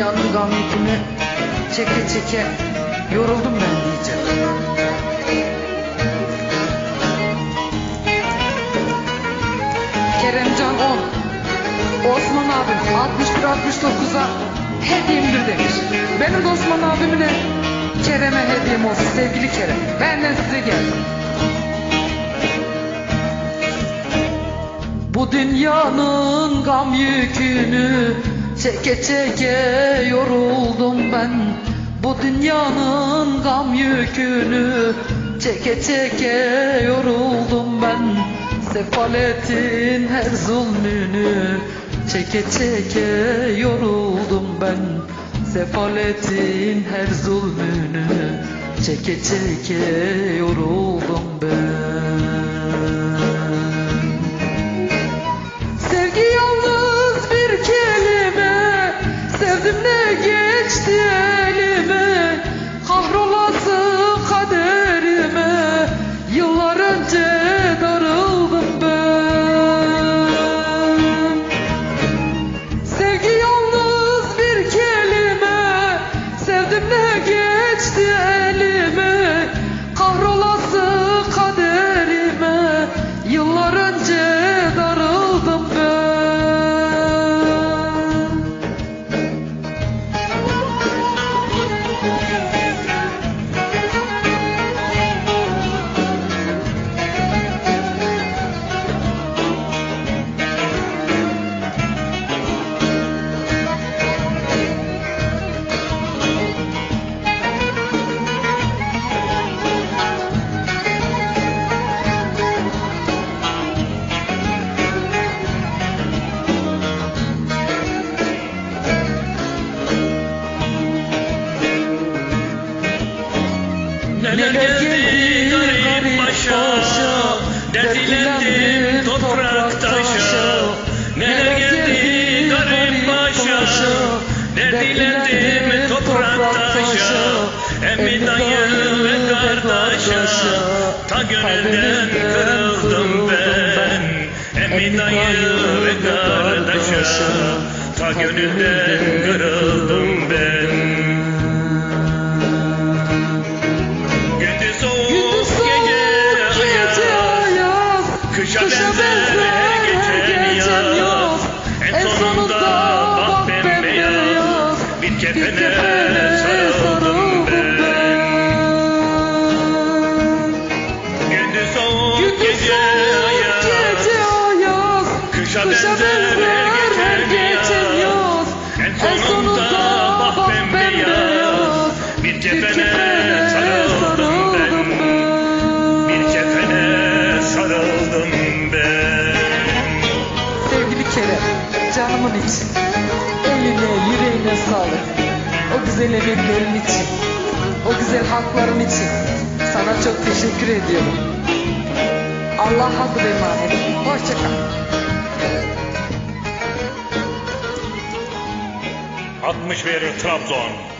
dünyanın gam çeke çeke yoruldum ben diyeceğim. Keremcan 10. Osman abim 61-69'a hediyemdir demiş. Benim de Osman abimine Kerem'e hediyem olsun sevgili Kerem. Benden size geldi. Bu dünyanın gam yükünü çeke çeke yoruldum ben. Bu dünyanın gam yükünü çeke çeke yoruldum ben. Sefaletin her zulmünü çeke çeke yoruldum ben. Sefaletin her zulmünü çeke çeke yoruldum Emmi dayı ve kardeşa Ta gönülden kırıldım ben. Emmi dayı ve kardeşa Ta gönülden kırıldım geçer her geçen, her geçen Bir kefene sarıldım ben. Sevgili Kerem canımın için Eline yüreğine sağlık. O güzel emeklerin için O güzel hakların için Sana çok teşekkür ediyorum. Allah'a emanet. Hoşçakal. 60 verir Trabzon.